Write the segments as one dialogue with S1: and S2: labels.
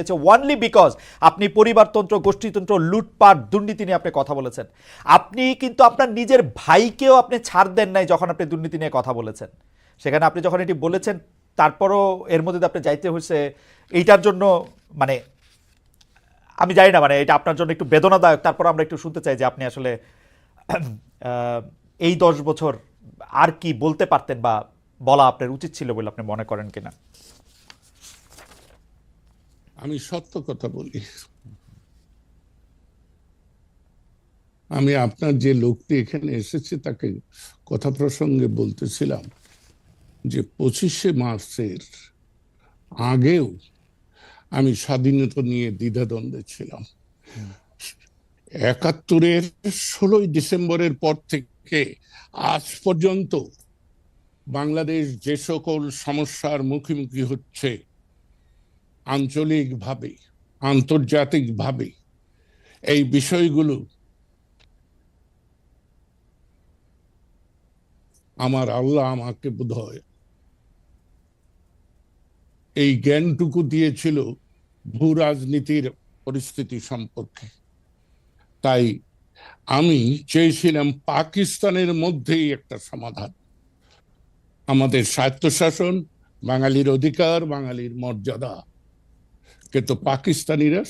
S1: হয়েছে only because আপনি পরিবারতন্ত্র, গোষ্ঠীতন্ত্র, লুটপাট, দুর্নীতি নিয়ে আপনি কথা বলেছেন। আপনি কিন্তু আপনার নিজের ভাইকেও আপনি ছাড় দেন নাই যখন আপনি দুর্নীতি নিয়ে কথা বলেছেন। সেখানে আপনি যখন এটি বলেছেন, তারপরও এর মধ্যে আপনি যাইতে হয়েছে, এইটার জন্য মানে আমি জানি না মানে এটা আপনার জন্য একটু বেদনাদায়ক। তারপর আমরা একটু শুনতে চাই যে আপনি আসলে, এই দশ বছর আর কি বলতে পারতেন বা বলা আপনার উচিত ছিল বলে আপনি মনে করেন কিনা?
S2: আমি সত্য কথা বলি। আমি আপনার যে লোকটি এখানে এসেছে, তাকে কথা প্রসঙ্গে বলতেছিলাম যে পঁচিশে মার্চের আগেও আমি স্বাধীনতা নিয়ে দ্বিধাদ্বন্দ্বে ছিলাম। একাত্তরের ষোলোই ডিসেম্বরের পর থেকে আজ পর্যন্ত বাংলাদেশ যে সকল সমস্যার মুখোমুখি হচ্ছে আঞ্চলিকভাবে, আন্তর্জাতিকভাবে এই বিষয়গুলো আমার আল্লাহ আমাকে বোধ এই জ্ঞানটুকু দিয়েছিল ভূ রাজনীতির পরিস্থিতি সম্পর্কে। তাই আমি চেয়েছিলাম পাকিস্তানের মধ্যেই একটা সমাধান। আমাদের স্বায়ত্তশাসন, বাঙালির অধিকার, বাঙালির মর্যাদা। কিন্তু পাকিস্তানিরা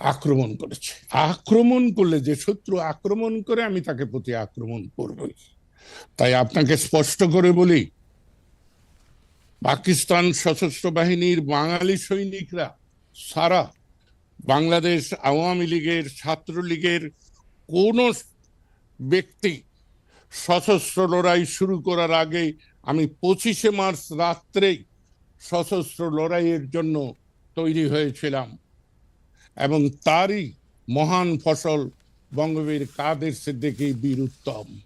S2: আক্রমণ করেছে। আক্রমণ করলে যে শত্রু আক্রমণ করে, আমি তাকে প্রতি আক্রমণ করবই। তাই আপনাকে স্পষ্ট করে বলি, পাকিস্তান সশস্ত্র বাহিনীর বাঙালি সৈনিকরা সারা বাংলাদেশ আওয়ামী লীগের, ছাত্রলীগের কোন ব্যক্তি সশস্ত্র লড়াই শুরু করার আগে আমি পঁচিশে মার্চ রাত্রেই সশস্ত্র লড়াইয়ের জন্য তৈরি হয়েছিলাম এবং তারই মহান ফসল বঙ্গবীর কাদের সিদ্দিকী বীর উত্তম।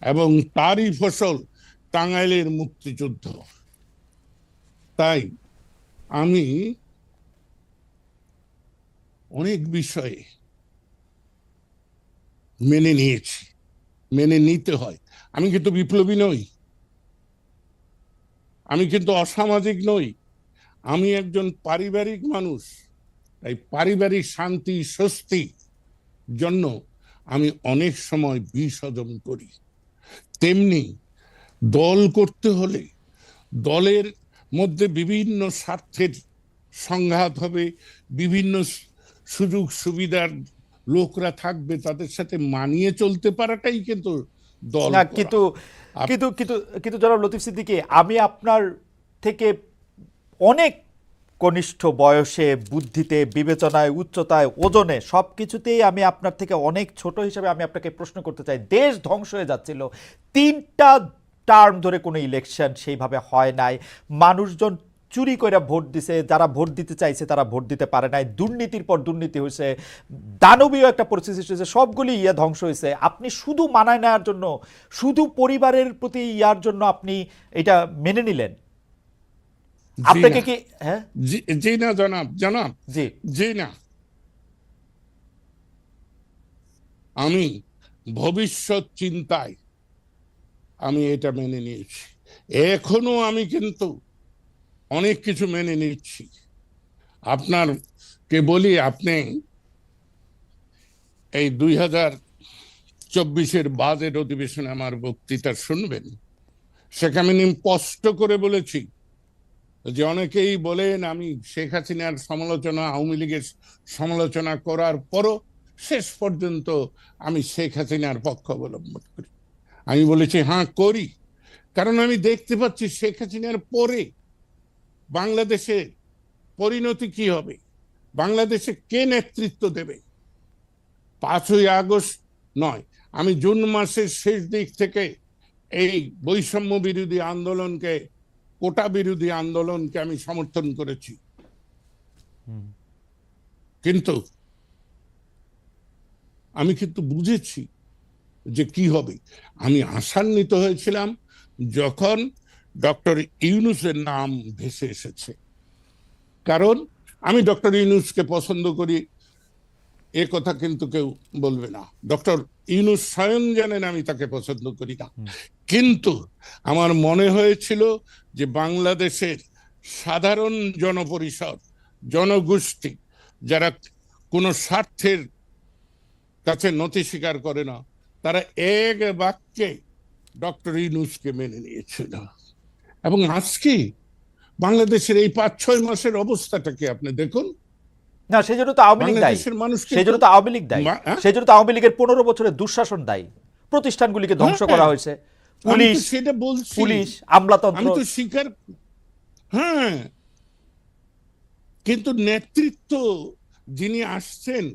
S2: এবং তারই ফসল টাঙ্গাইলের মুক্তিযুদ্ধ। তাই আমি অনেক বিষয়ে মেনে নিয়েছি মেনে নিতে হয়। আমি কিন্তু বিপ্লবী নই। আমি কিন্তু অসামাজিক নই। আমি একজন পারিবারিক মানুষ। তাই পারিবারিক শান্তি স্বস্তি জন্য আমি অনেক সময় বিষ হজম করি। তেমনি দল করতে হলে দলের মধ্যে বিভিন্ন স্বার্থের সংঘাত হবে বিভিন্ন সুযোগ সুবিধার লোকরা থাকবে তাদের সাথে মানিয়ে চলতে পারাটাই কিন্তু দল
S1: কিন্তু কিন্তু কিন্তু কিন্তু জনাব লতিফ সিদ্দিকী, আমি আপনার থেকে অনেক কনিষ্ঠ বয়সে, বুদ্ধিতে, বিবেচনায়, উচ্চতায়, ওজনে সব কিছুতেই আমি আপনার থেকে অনেক ছোট হিসেবে আমি আপনাকে প্রশ্ন করতে চাই। দেশ ধ্বংস হয়ে যাচ্ছিল। তিনটা টার্ম ধরে কোনো ইলেকশন সেইভাবে হয় নাই। মানুষজন চুরি করে ভোট দিছে যারা ভোট দিতে চাইছে তারা ভোট দিতে পারে নাই। দুর্নীতির পর দুর্নীতি হয়েছে দানবীয় একটা পরিস্থিতি সৃষ্টি হয়েছে সবগুলি ইয়ে ধ্বংস হয়েছে আপনি শুধু মানায় নেওয়ার জন্য শুধু পরিবারের প্রতি ইয়ার জন্য আপনি এটা মেনে নিলেন। আপনাকে কি হ্যাঁ?
S2: জি না জনাব জনাব।
S1: জি।
S2: জি না। আমি ভবিষ্যৎ চিন্তায় আমি এটা মেনে নিয়েছি। এখনও আমি কিন্তু অনেক কিছু মেনে নিচ্ছি। আপনার কে বলি, আপনি এই দুই হাজার চব্বিশের বাজেট অধিবেশনে আমার বক্তৃতা শুনবেন। সেখানে আমি স্পষ্ট করে বলেছি যে অনেকেই বলেন, আমি শেখ হাসিনার সমালোচনা, আওয়ামী লীগের সমালোচনা করার পরও শেষ পর্যন্ত আমি শেখ হাসিনার পক্ষ অবলম্বন করি। আমি বলেছি হ্যাঁ করি। কারণ আমি দেখতে পাচ্ছি শেখ হাসিনার পরে বাংলাদেশে পরিণতি কি হবে? বাংলাদেশে কে নেতৃত্ব দেবে? পাঁচই আগস্ট নয় আমি জুন মাসের শেষ দিক থেকে এই বৈষম্য বিরোধী আন্দোলনকে কোটা বিরোধী আন্দোলনকে আমি সমর্থন করেছি। কিন্তু আমি কিন্তু বুঝেছি যে কি হবে। আমি আশান্বিত হয়েছিলাম যখন ডক্টর ইউনুসের নাম ভেসে এসেছে। কারণ আমি ডক্টর ইউনুসকে পছন্দ করি এ কথা কিন্তু কেউ বলবে না। ডক্টর ইউনুস স্বয়ং জানেন আমি তাকে পছন্দ করি না। কিন্তু আমার মনে হয়েছিল যে বাংলাদেশের সাধারণ জনপরিষদ জনগোষ্ঠী যারা কোনো স্বার্থের কাছে নথি স্বীকার করে না তারা এক বাক্যে ডক্টর ইনুসকে মেনে নিয়েছিল। এবং আজকে বাংলাদেশের এই পাঁচ ছয় মাসের অবস্থাটাকে আপনি দেখুন?
S1: না সেই জন্য তো আওয়ামী লীগ দায়ী।
S2: বাংলাদেশের মানুষ কিন্তু-
S1: সেই জন্য তো আওয়ামী লীগ দায়ী।
S2: হ্যাঁ?
S1: সেই জন্য তো আওয়ামী লীগের পনেরো বছরের দুঃশাসন দায়ী। প্রতিষ্ঠানগুলিকে ধ্বংস
S2: হ্যাঁ।
S1: করা হয়েছে। পুলিশ
S2: সেটা বলছি।
S1: পুলিশ
S2: আমি তো স্বীকার হ্যাঁ। কিন্তু নেতৃত্ব যিনি আসছেন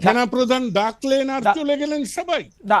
S2: সেনা প্রধান ডাকলেন আর। চলে গেলেন সবাই
S1: না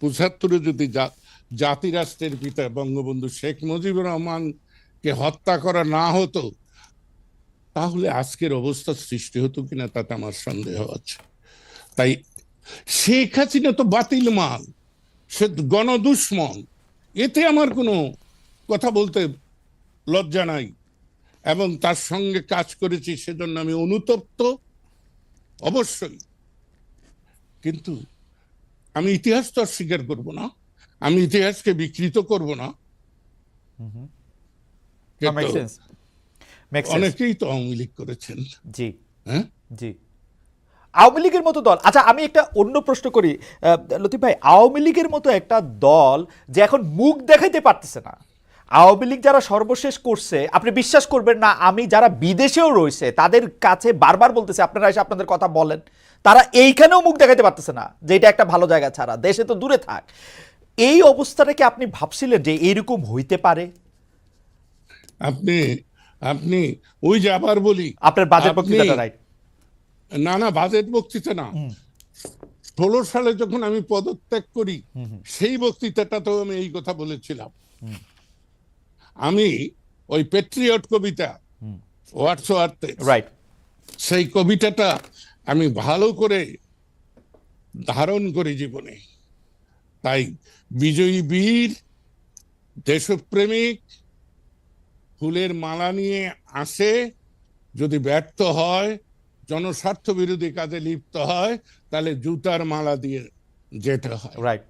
S2: পঁচাত্তরে যদি জা- জাতি রাষ্ট্রের পিতা বঙ্গবন্ধু শেখ মুজিবুর রহমানকে হত্যা করা না হতো, তাহলে আজকের অবস্থা সৃষ্টি হতো কিনা তাতে আমার সন্দেহ আছে। তাই শেখ হাসিনা তো বাতিল মাল, সে গণদুশ্মন, এতে আমার কোনো কথা বলতে লজ্জা নাই। এবং তার সঙ্গে কাজ করেছি সেজন্য আমি অনুতপ্ত, অবশ্যই। কিন্তু আমি ইতিহাস তো স্বীকার করব না। আমি ইতিহাসকে বিকৃত করব না। অনেকেই তো আওয়ামী লীগ করেছেন।
S1: জি।
S2: হ্যাঁ?
S1: জি। আওয়ামী লীগের মতো দল। আচ্ছা আমি একটা অন্য প্রশ্ন করি। লতিফ ভাই আওয়ামী লীগের মতো একটা দল যে এখন মুখ দেখাইতে পারতেছে না। আওয়ামী লীগ যারা সর্বশেষ করছে আপনি বিশ্বাস করবেন না আমি যারা বিদেশেও রয়েছে তাদের কাছে বারবার বলতেছে আপনারা এসে আপনাদের কথা বলেন। তারা এইখানেও মুখ দেখাইতে পারতেছে না যে এটা একটা ভালো জায়গা ছাড়া দেশে তো দূরে থাক। এই অবস্থাটাকে আপনি ভাবছিলেন যে এইরকম হইতে পারে?
S2: আপনি আপনি ওই যে আবার বলি
S1: আপনার বাজেট বক্তৃতাটা রাইট
S2: না না বাজেট বক্তৃতা না। ষোলো সালে যখন আমি পদত্যাগ করি সেই বক্তৃতাটাতেও আমি এই কথা বলেছিলাম। আমি ওই পেট্রিয়ট কবিতা ওয়ার্থে
S1: রাইট
S2: সেই কবিতাটা আমি ভালো করে ধারণ করি জীবনে। তাই বিজয়ী বীর দেশপ্রেমিক ফুলের মালা নিয়ে আসে যদি ব্যর্থ হয় জনস্বার্থ বিরোধী কাজে লিপ্ত হয় তাহলে জুতার মালা দিয়ে যেতে হয়।
S1: রাইট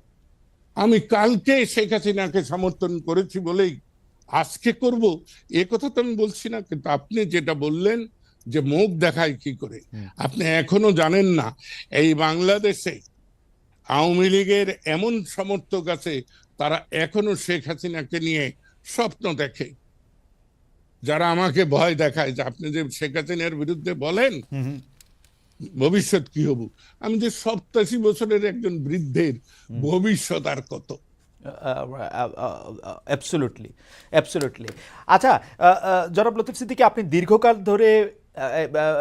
S2: আমি কালকে শেখ হাসিনাকে সমর্থন করেছি বলেই আজকে করব এ কথা তো আমি বলছি না কিন্তু আপনি যেটা বললেন যে মুখ দেখায় কি করে? আপনি এখনও জানেন না এই বাংলাদেশে আওয়ামী লীগের এমন সমর্থক আছে তারা এখনও শেখ হাসিনাকে নিয়ে স্বপ্ন দেখে। যারা আমাকে ভয় দেখায় যে আপনি যে শেখ হাসিনার বিরুদ্ধে বলেন ভবিষ্যৎ কি হব? আমি যে সপ্তাশি বছরের একজন বৃদ্ধের ভবিষ্যৎ আর কত?
S1: অ্যাবসোলুটলি অ্যাবসোলুটলি আচ্ছা জনাব লতিফ সিদ্দিকী আপনি দীর্ঘকাল ধরে é, é, é